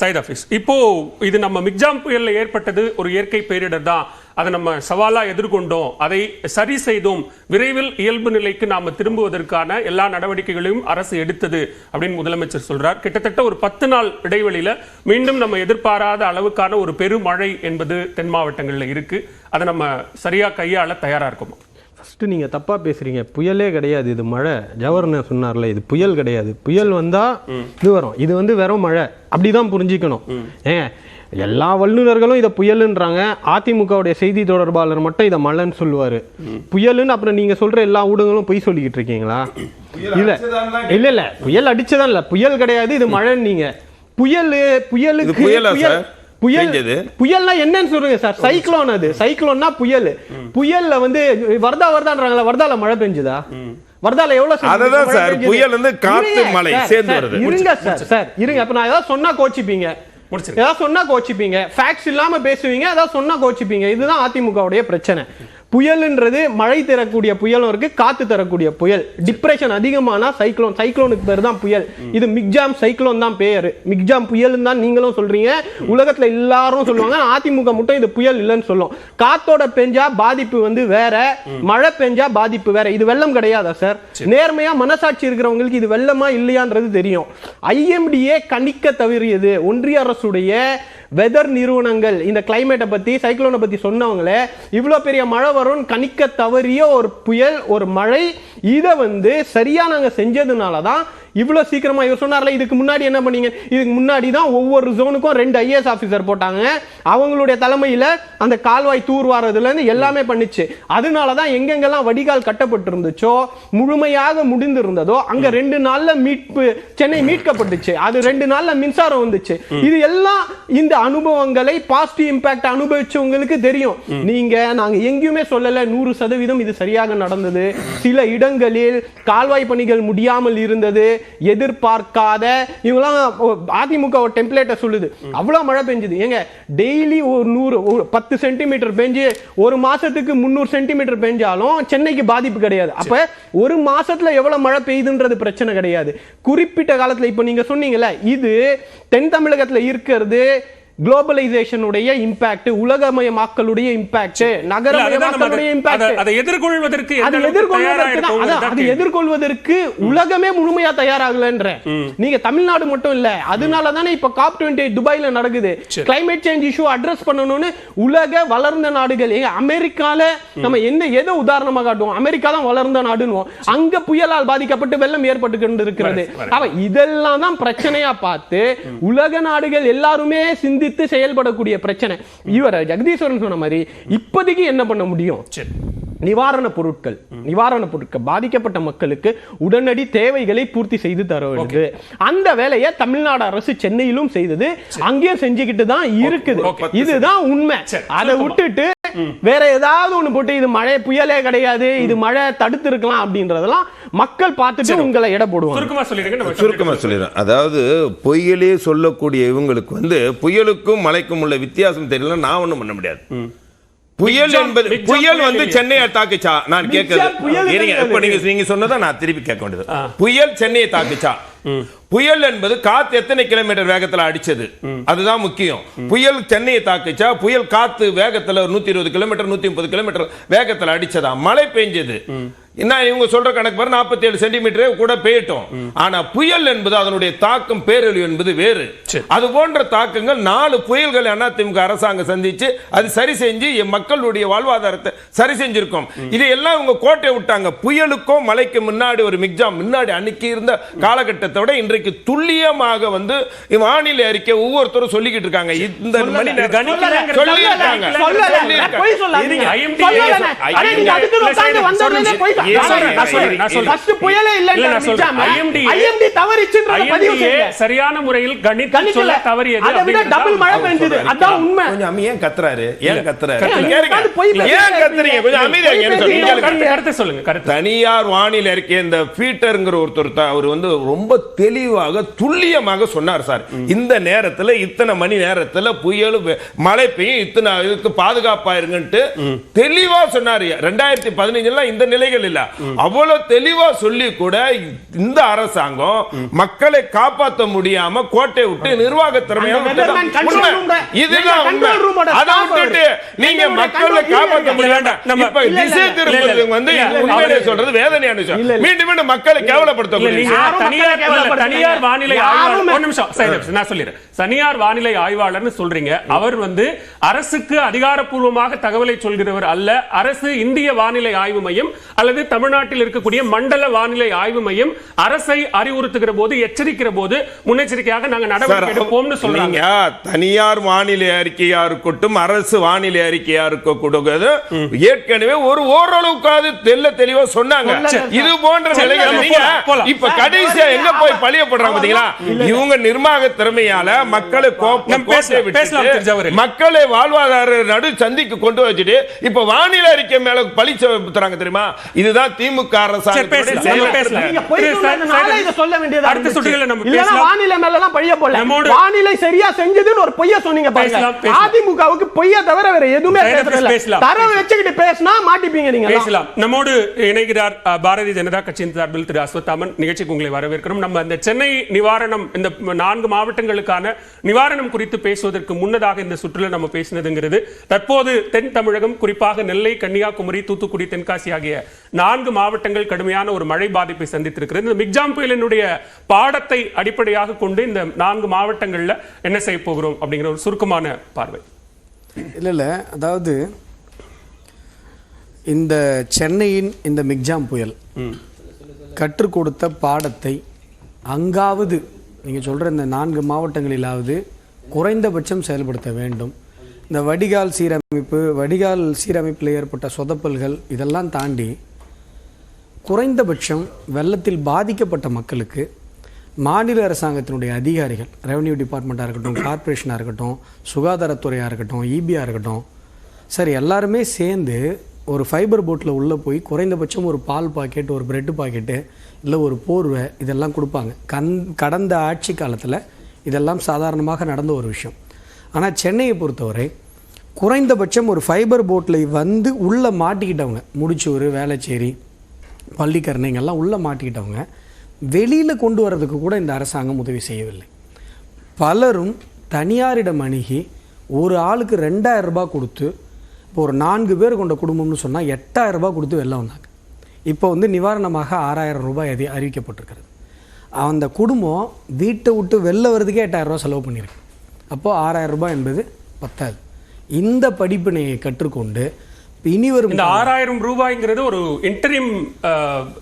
Side office இப்போ இது நம்ம மிக்ஜாம் புயலில் ஏற்பட்டது ஒரு இயற்கை பேரிடர் தான். அதை நம்ம சவாலா எதிர்கொண்டோம். அதை சரி செய்தோம் விரைவில் இயல்பு நிலைக்கு நாம திரும்புவதற்கான எல்லா நடவடிக்கைகளையும் அரசு எடுத்தது அப்படின்னு முதலமைச்சர் சொல்றார். கிட்டத்தட்ட ஒரு பத்து நாள் இடைவெளியில மீண்டும் நம்ம எதிர்பாராத அளவுக்கான ஒரு பெருமழை என்பது தென் மாவட்டங்களில் இருக்கு. அதை நம்ம சரியா கையாள தயாரா இருக்கோமா? ஃபஸ்ட்டு நீங்கள் தப்பாக பேசுகிறீங்க புயலே கிடையாது இது மழை. ஜவஹர்னர் சொன்னார்ல இது புயல் கிடையாது. புயல் வந்தால் இது வரும். இது வந்து வெறும் மழை. அப்படி தான் புரிஞ்சிக்கணும் ஏங்க எல்லா வல்லுநர்களும் இதை புயலுன்றாங்க. அதிமுகவுடைய செய்தி தொடர்பாளர் மட்டும் இதை மழைன்னு சொல்லுவார். புயலுன்னு அப்புறம் நீங்கள் சொல்கிற எல்லா ஊடகங்களும் பொய் சொல்லிக்கிட்டு இருக்கீங்களா? இல்ல. இல்ல இல்ல. புயல் அடிச்சதான் இல்ல புயல் கிடையாது இது மழைன்னு நீங்க. புயல் புயலுக்கு புயலா புயல்? புயல்னா என்னன்னு சொல்லுங்க சார். சைக்ளோன் அது. சைக்ளோன்னா புயல். புயல்ல வந்து வர்தா வர்தான்றாங்களா வர்தால மழை பெஞ்சுதா? வர்தால எவ்வளவு அததான் சார்? புயல் வந்து காத்து, மழை சார், சேர்ந்து சார், வருது. இருங்க சார் சார் இருங்க. அப்ப நான் ஏதாவது சொன்னா கோச்சிப்பீங்க. ஏதாவது சொன்னா கோச்சிப்பீங்க. ஃபேக்ட்ஸ் இல்லாம பேசுவீங்க ஏதாவது சொன்னா கோச்சிப்பீங்க. இதுதான் அதிமுகவுடைய பிரச்சனை. புயல்ன்றது மழை தரக்கூடிய புயலும் இருக்கு காத்து தரக்கூடிய புயல். டிப்ரெஷன் அதிகமானா சைக்ளோன் சைக்ளோனுக்கு பேர் தான் புயல். இது மிக்ஜாம் சைக்ளோன் தான் பேரு. மிக்ஜாம் புயல் தான் நீங்களும் சொல்றீங்க. உலகத்துல எல்லாரும் சொல்லுவாங்க. அதிமுக மட்டும் இது புயல் இல்லைன்னு சொல்லும். காத்தோட பெஞ்சா பாதிப்பு வந்து வேற மழை பெஞ்சா பாதிப்பு வேற. இது வெள்ளம் கிடையாதா சார். நேர்மையா மனசாட்சி இருக்கிறவங்களுக்கு இது வெள்ளமா இல்லையான்றது தெரியும். ஐஎம்டிஏ கணிக்க தவறியது. ஒன்றிய அரசுடைய வெதர் நிறுவனங்கள் இந்த கிளைமேட்டை பத்தி சைக்ளோனை பத்தி சொன்னவங்களே இவ்வளோ பெரிய மழை வரும்னு கணிக்க தவறிய ஒரு புயல் ஒரு மழை இதை வந்து சரியாக நாங்கள் செஞ்சதுனால தான் இவ்வளோ சீக்கிரமா இவர் சொன்னார்ல இதுக்கு முன்னாடி என்ன பண்ணீங்க? இதுக்கு முன்னாடி தான் ஒவ்வொரு ஜோனுக்கும் ரெண்டு ஐஏஎஸ் ஆஃபீஸர் போட்டாங்க. அவங்களுடைய தலைமையில அந்த கால்வாய் தூர்வாரதுல இருந்து எல்லாமே பண்ணுச்சு. அதனால தான் எங்கெங்கெல்லாம் வடிகால் கட்டப்பட்டிருந்துச்சோ முழுமையாக முடிந்திருந்ததோ அங்க ரெண்டு நாள்ல மீட்பு சென்னை மீட்கப்பட்டுச்சு. அது ரெண்டு நாள்ல மின்சாரம் வந்துச்சு. இது எல்லாம் இந்த அனுபவங்களை பாசிட்டிவ் இம்பாக்ட் அனுபவிச்சவங்களுக்கு தெரியும். நீங்க நாங்க எங்கேயுமே சொல்லல நூறு சதவீதம் இது சரியாக நடந்தது. சில இடங்களில் கால்வாய் பணிகள் முடியாமல் இருந்தது. எதிர்பார்க்காத இவங்களாம் அதிமுக ஒரு டெம்ப்ளேட்டை சொல்லுது. அவ்வளோ மழை பெஞ்சுது. ஏங்க டெய்லி ஒரு நூறு ஒரு பத்து சென்டிமீட்டர் பெஞ்சு ஒரு மாசத்துக்கு முந்நூறு சென்டிமீட்டர் பெஞ்சாலும் சென்னைக்கு பாதிப்பு கிடையாது. அப்போ ஒரு மாசத்துல எவ்வளோ மழை பெய்யுதுன்றது பிரச்சனை கிடையாது. குறிப்பிட்ட காலத்தில் இப்போ நீங்கள் சொன்னீங்கல்ல இது தென் தமிழகத்தில் இருக்கிறது குளோபலைசேஷனுடைய இம்பாக்ட் உலகமயமாக்கலுடைய இம்பாக்ட் நகரமயமாக்கலுடைய இம்பாக்ட் அதை- எதிர்கொள்வதற்கு அது எதிர்கொள்வதற்கு அது எதிர்கொள்வதற்கு உலகமே முழுமையா தயாராகலன்ற. நீங்க தமிழ்நாடு மட்டும் இல்ல அதனால தானே இப்ப காப் டுவெண்ட்டி துபாயில நடக்குது. கிளைமேட் சேஞ்ச் இஷ்யூ அட்ரஸ் பண்ணணும்னு உலக வளர்ந்த நாடுகள் அமெரிக்கால நம்ம என்ன எதை உதாரணமா காட்டுவோம்? அமெரிக்கா தான் வளர்ந்த நாடுன்னுவோம். அங்க புயலால் பாதிக்கப்பட்டு வெள்ளம் ஏற்பட்டு கொண்டு இருக்கிறது இதெல்லாம் தான் பிரச்சனையா பார்த்து உலக நாடுகள் எல்லாருமே சிந்தித்து செயல்படக்கூடிய பிரச்சனை. இவர் ஜெகதீஸ்வரன் சொன்ன மாதிரி இப்போதைக்கு என்ன பண்ண முடியும்? நிவாரண பொருட்கள் நிவாரண பொருட்கள் பாதிக்கப்பட்ட மக்களுக்கு உடனடி தேவைகளை பூர்த்தி செய்து தர வேண்டியது. அந்த வேலையை தமிழ்நாடு அரசு சென்னையிலும் செய்தது. அங்கேயும் செஞ்சுக்கிட்டு தான் இருக்குது. இதுதான் உண்மை. அதை விட்டுட்டு வேற ஏதாவது ஒண்ணு போட்டு இது மழை புயலே கிடையாது இது மழை தடுத்து இருக்கலாம் அப்படின்றதெல்லாம் மக்கள் பார்த்துட்டு உங்களை எடை போடுவாங்க. சுருக்கமா சொல்லிடுறேன். அதாவது பொய்யலே சொல்லக்கூடிய இவங்களுக்கு வந்து புயலுக்கும் மழைக்கும் உள்ள வித்தியாசம் தெரியல நான் ஒண்ணும் பண்ண முடியாது. புயல் என்பது புயல் வந்து? சென்னையை தாக்குச்சா? நான் கேட்கறது. இருங்க. இப்ப நீங்க நீங்க சொன்னதை நான் திருப்பி கேட்க வேண்டியது. புயல் சென்னையை தாக்குச்சா? புயல் என்பது காத்து எத்தனை கிலோமீட்டர் வேகத்துல அடிச்சது? அதுதான் முக்கியம். புயல் சென்னையை தாக்குச்சா? புயல் காத்து வேகத்துல நூத்தி இருபது கிலோமீட்டர் நூத்தி முப்பது கிலோமீட்டர் வேகத்துல அடிச்சதா? மழை பெஞ்சது. என்ன இவங்க சொல்ற கணக்கு பாரு நாற்பத்தி ஏழு சென்டிமீட்டரே கூட பெய்யட்டும் ஆனா புயல் என்பது அதனுடைய தாக்கம் பேரழிவு என்பது வேறு. அது போன்ற தாக்கங்கள் நாலு புயல்களை அதிமுக அரசாங்கம் சந்திச்சு அது சரி செஞ்சு மக்களுடைய வாழ்வாதாரத்தை சரி செஞ்சிருக்கோம். இது எல்லாம் இவங்க கோட்டை விட்டாங்க. புயலுக்கும் மழைக்கு முன்னாடி ஒரு மிக்ஜாம் முன்னாடி அன்னைக்கு இருந்த காலகட்டத்தை விட இன்றைக்கு துல்லியமாக வந்து வானிலை அறிக்கை ஒவ்வொருத்தரும் சொல்லிக்கிட்டு இருக்காங்க. இந்த மணி சொல்லியிருக்காங்க. சரியான முறையில் கணித்து. சொல்ல தவறியது மழை பெஞ்சது. அதான் உண்மை. கொஞ்சம் ஏன் கத்துறாரு? ஏன் கத்துறாரு. ஏன் கத்துறீங்க? கொஞ்சம் அமைதியா. கருத்து சொல்லுங்க கருத்து. தனியார் வானிலை அறிக்கை இந்த பீட்டர்ங்கிற ஒருத்தர் தான் அவர் வந்து ரொம்ப தெளிவாக துல்லியமாக சொன்னார் சார். இந்த நேரத்துல இத்தனை மணி நேரத்துல புயல் மழை பெய்யும் இத்தனை இதுக்கு பாதுகாப்பா இருங்கன்ட்டு தெளிவா சொன்னாரு. ரெண்டாயிரத்தி பதினஞ்சுல இந்த நிலைகள் இல்ல. இல்ல அவ்வளவு தெளிவா சொல்லி கூட இந்த அரசாங்கம் மக்களை காப்பாற்ற முடியாம கோட்டை விட்டு நிர்வாக திறமையா இதுதான் அதை விட்டுட்டு. நீங்க மக்களை காப்பாற்ற இப்ப திசை திருப்பது வந்து உண்மையிலே அவரு- சொல்றது வேதனையான விஷயம். மீண்டும் மீண்டும் மக்களை. யாரும் தனியார் வானிலை ஆய்வாளர் நிமிஷம் நான் சொல்லிடுறேன். தனியார் வானிலை ஆய்வாளர்னு சொல்றீங்க. அவர் வந்து அரசுக்கு அதிகாரப்பூர்வமாக தகவலை சொல்கிறவர் அல்ல. அரசு இந்திய வானிலை ஆய்வு மையம் அல்லது தமிழ்நாட்டில் இருக்கக்கூடிய மண்டல வானிலை ஆய்வு மையம் அரசை அறிவுறுத்துகிற போது எச்சரிக்கிற போது முன்னெச்சரிக்கையாக நாங்க நடவடிக்கை எடுப்போம்னு சொல்றாங்க. தனியார் வானிலை அறிக்கையா இருக்கட்டும் அரசு வானிலை அறிக்கையா இருக்கக்கூடாது ஏற்கனவே ஒரு ஓரளவுக்காவது தெல்ல தெளிவா சொன்னாங்க. இது போன்ற நிலைகள். இப்ப கடைசியா எங்க போய் அவ- பழியப்படுறாங்க பாத்தீங்களா? இவங்க நிர்வாக திறமையால மக்களை. மக்களை வாழ்வாதார நடு சந்திக்கு கொண்டு வச்சுட்டு இப்ப வானிலை அறிக்கை மேல பழி தெரியுமா? இதுதான் திமுக. வானிலை சரியா செஞ்சதுன்னு ஒரு பொய்ய சொன்னீங்க. அதிமுகவுக்கு பொய்ய தவிர வேற எதுவுமே. தரவு வச்சுக்கிட்டு பேசினா மாட்டிப்பீங்க நீங்க. பேசலாம். நம்மோடு இணைகிறார் பாரதிய ஜனதா கட்சியின் சார்பில் திரு அஸ்வத்தாமன். நிகழ்ச்சிக்கு உங்களை வரவேற்கிறோம். நம்ம இந்த சென்னை நிவாரணம் இந்த நான்கு மாவட்டங்களுக்கான நிவாரணம் குறித்து பேசுவதற்கு முன்னதாக இந்த சுற்றுலா நம்ம பேசினதுங்கிறது தற்போது தென் தமிழகம் குறிப்பாக நெல்லை கன்னியாகுமரி தூத்துக்குடி தென்காசி ஆகிய நான்கு மாவட்டங்கள் கடுமையான ஒரு மழை பாதிப்பை சந்தித்திருக்கிறது. இந்த மிக்ஜாம் புயலினுடைய பாடத்தை அடிப்படையாக கொண்டு இந்த நான்கு மாவட்டங்கள்ல என்ன செய்ய போகிறோம் அப்படிங்கிற ஒரு சுருக்கமான பார்வை. இல்லை இல்லை. அதாவது இந்த சென்னையின் இந்த மிக்ஜாம் புயல் கற்றுக் கொடுத்த பாடத்தை அங்காவது நீங்கள் சொல்கிற இந்த நான்கு மாவட்டங்களிலாவது குறைந்தபட்சம் செயல்படுத்த வேண்டும். இந்த வடிகால் சீரமைப்பு வடிகால் சீரமைப்பில் ஏற்பட்ட சொதப்பல்கள் இதெல்லாம் தாண்டி குறைந்தபட்சம் வெள்ளத்தில் பாதிக்கப்பட்ட மக்களுக்கு மாநில அரசாங்கத்தினுடைய அதிகாரிகள் ரெவன்யூ டிபார்ட்மெண்ட்டாக இருக்கட்டும் கார்ப்பரேஷனாக இருக்கட்டும் சுகாதாரத்துறையாக இருக்கட்டும் ஈபியாக இருக்கட்டும் சரி எல்லாருமே சேர்ந்து ஒரு ஃபைபர் போட்டில் உள்ளே போய் குறைந்தபட்சம் ஒரு பால் பாக்கெட் ஒரு பிரெட் பாக்கெட்டு இல்லை ஒரு போர்வை இதெல்லாம் கொடுப்பாங்க. கண் கடந்த ஆட்சி காலத்தில் இதெல்லாம் சாதாரணமாக நடந்த ஒரு விஷயம். ஆனால் சென்னையை பொறுத்தவரை குறைந்தபட்சம் ஒரு ஃபைபர் போட்டில் வந்து உள்ளே மாட்டிக்கிட்டவங்க முடிச்சூர் வேளச்சேரி பள்ளிக்கரணைங்கள்லாம் உள்ளே மாட்டிக்கிட்டவங்க வெளியில் கொண்டு வரதுக்கு கூட இந்த அரசாங்கம் உதவி செய்யவில்லை. பலரும் தனியாரிடம் அணுகி ஒரு ஆளுக்கு ரெண்டாயிரம் ரூபாய் கொடுத்து இப்போ ஒரு நான்கு பேர் கொண்ட குடும்பம்னு சொன்னால் எட்டாயிரம் ரூபாய் கொடுத்து வெளில வந்தாங்க. இப்போ வந்து நிவாரணமாக ஆறாயிரம் ரூபாய் அறி அறிவிக்கப்பட்டிருக்கிறது. அந்த குடும்பம் வீட்டை விட்டு வெளில வர்றதுக்கே எட்டாயிரம் ரூபாய் செலவு பண்ணியிருக்கு. அப்போது ஆறாயிரம் ரூபாய் என்பது பத்தாது. இந்த படிப்பினையை கற்றுக்கொண்டு இனி வரும் இந்த ஆறாயிரம் ரூபாய்ங்கிறது ஒரு இன்டரிம்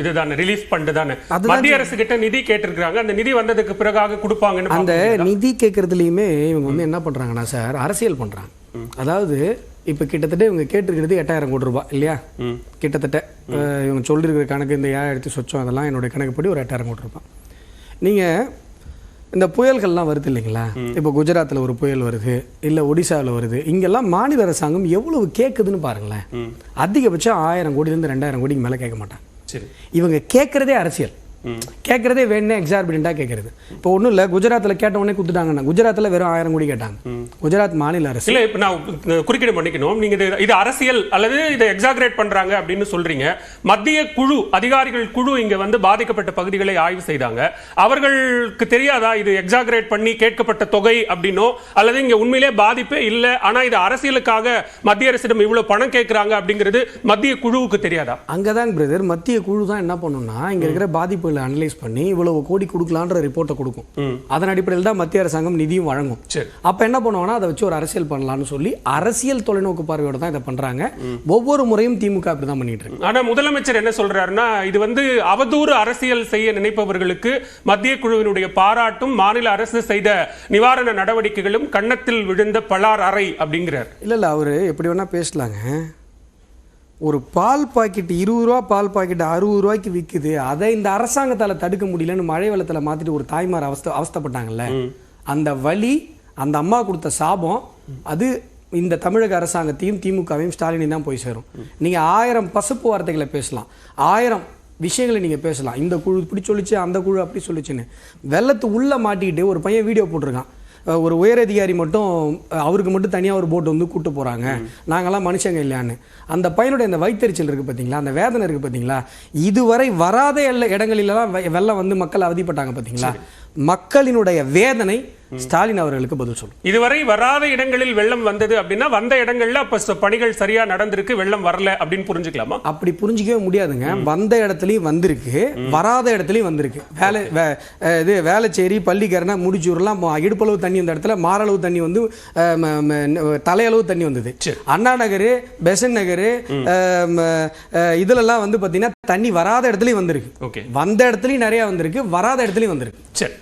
இதுதானே ரிலீஃப் ஃபண்ட் தானே. மத்திய அரசு கிட்ட நிதி கேட்டிருக்காங்க அந்த நிதி வந்ததுக்கு பிறகாக கொடுப்பாங்கன்னு அந்த நிதி கேட்கறதுலையுமே இவங்க வந்து என்ன பண்றாங்கன்னா சார் அரசியல் பண்றாங்க. அதாவது இப்ப கிட்டத்தட்ட இவங்க கேட்டிருக்கிறது எட்டாயிரம் கோடி ரூபாய் இல்லையா? கிட்டத்தட்ட இவங்க சொல்லியிருக்கிற கணக்கு இந்த ஏழாயிரத்தி சொச்சம் அதெல்லாம் என்னுடைய கணக்குப்படி ஒரு எட்டாயிரம் கோடி ரூபாய். நீங்க இந்த புயல்கள்லாம் வருது இல்லைங்களா? இப்போ குஜராத்தில் ஒரு புயல் வருது இல்லை ஒடிசாவில் வருது இங்கெல்லாம் மாநில அரசாங்கம் எவ்வளவு கேட்குதுன்னு பாருங்களேன். அதிகபட்சம் ஆயிரம் கோடியிலேருந்து ரெண்டாயிரம் கோடிக்கு மேலே கேட்க மாட்டாங்க. சரி. இவங்க கேட்குறதே அரசியல். கேட்குறதே வேணுனே எக்ஸார்பிடண்ட்டாக கேட்குறது இப்போ ஒன்றும் இல்லை குஜராத்தில் கேட்ட உடனே கொடுத்துட்டாங்கன்னா குஜராத்தில் வெறும் ஆயிரம் கோடி கேட்டாங்க. குஜராத் மாநில அரசு. இல்ல இப்ப நான் குறுக்கிட பண்ணிக்கணும். நீங்க இது இது அரசியல் அல்லது இதை எக்ஸாகரேட் பண்றாங்க அப்படின்னு சொல்றீங்க. மத்திய குழு அதிகாரிகள் குழு இங்க வந்து பாதிக்கப்பட்ட பகுதிகளை ஆய்வு செய்தாங்க. அவர்களுக்கு தெரியாதா இது எக்ஸாகரேட் பண்ணி கேட்கப்பட்ட தொகை அப்படின்னோ அல்லது இங்க உண்மையிலே பாதிப்பே இல்ல ஆனா இது அரசியலுக்காக மத்திய அரசிடம் இவ்வளவு பணம் கேட்கறாங்க அப்படிங்கிறது மத்திய குழுவுக்கு தெரியாதா? அங்கே தான் பிரதர் மத்திய குழு தான் என்ன பண்ணும்னா இங்கே இருக்கிற பாதிப்புகளை அனலைஸ் பண்ணி இவ்வளவு கோடி கொடுக்கலான்ற ரிப்போர்ட்டை கொடுக்கும். அதன் அடிப்படையில் தான் மத்திய அரசாங்கம் நிதியும் வழங்கும். அப்போ என்ன பண்ணுவாங்கன்னா அதை வச்சு ஒரு அரசியல் பண்ணலாம்னு சொல்லி அரசியல் தொலைநோக்கு பார்வையோட தான் இதை பண்றாங்க. ஒவ்வொரு முறையும் திமுக அப்படி தான் பண்ணிட்டு இருக்கு. ஆனா முதலமைச்சர் என்ன சொல்றாருன்னா இது வந்து அவதூறு அரசியல் செய்ய நினைப்பவர்களுக்கு மத்திய குழுவினுடைய பாராட்டும் மாநில அரசு செய்த நிவாரண நடவடிக்கைகளும் கன்னத்தில் விழுந்த பலார் அறை அப்படிங்கிறார். இல்லை இல்லை அவர் எப்படி வேணால் பேசலாங்க. ஒரு பால் பாக்கெட் இருபது ரூபா பால் பாக்கெட் அறுபது ரூபாய்க்கு விற்குது அதை இந்த அரசாங்கத்தால் தடுக்க முடியலன்னு மழை வெள்ளத்தில் மாற்றிட்டு ஒரு தாய்மார் அவஸ்த அவஸ்தைப்பட்டாங்கல்ல? அந்த வலி அந்த அம்மா கொடுத்த சாபம் அது இந்த தமிழக அரசாங்கத்தையும் திமுகவையும் ஸ்டாலினையும் தான் போய் சேரும். நீங்கள் ஆயிரம் பசுப்பு வார்த்தைகளை பேசலாம். ஆயிரம் விஷயங்களை நீங்கள் பேசலாம். இந்த குழு இப்படி சொல்லிச்சு அந்த குழு அப்படி சொல்லிச்சுன்னு. வெள்ளத்து உள்ளே மாட்டிக்கிட்டு ஒரு பையன் வீடியோ போட்டிருக்கான். ஒரு உயரதிகாரி மட்டும் அவருக்கு மட்டும் தனியாக ஒரு போட்டு வந்து கூப்பிட்டு போகிறாங்க நாங்களாம் மனுஷங்க இல்லையான்னு. அந்த பையனுடைய அந்த வயிற்றுச்சல் இருக்குது பார்த்தீங்களா அந்த வேதனை இருக்குது பார்த்தீங்களா இதுவரை வராத எல்லா இடங்களிலலாம் வெ- வெள்ளம் வந்து மக்கள் அவதிப்பட்டாங்க பார்த்தீங்களா மக்களினுடைய வேதனை ஸ்டாலின் அவர்களுக்கு பதில் சொல்லும். இதுவரை வராத இடங்களில் வெள்ளம் வந்தது அப்படின்னா வந்த இடங்கள்ல அப்ப பணிகள் சரியா நடந்திருக்கு வெள்ளம் வரல அப்படின்னு புரிஞ்சுக்கலாமா? அப்படி புரிஞ்சிக்கவே முடியாதுங்க. வந்த இடத்துலையும் வந்திருக்கு வராத இடத்துலையும் வந்திருக்கு. வேலை இது வேலைச்சேரி பள்ளிக்கரணை முடிச்சூர்லாம் இடுப்பளவு தண்ணி வந்த இடத்துல மாரளவு தண்ணி வந்து தலையளவு தண்ணி வந்தது. அண்ணா நகர் பெசன் நகர் இதுலலாம் வந்து பார்த்தீங்கன்னா தண்ணி வராத இடத்துலையும் வந்திருக்கு. வந்த இடத்துலையும் நிறைய வந்திருக்கு வராத இடத்துலையும் வந்திருக்கு. சரி.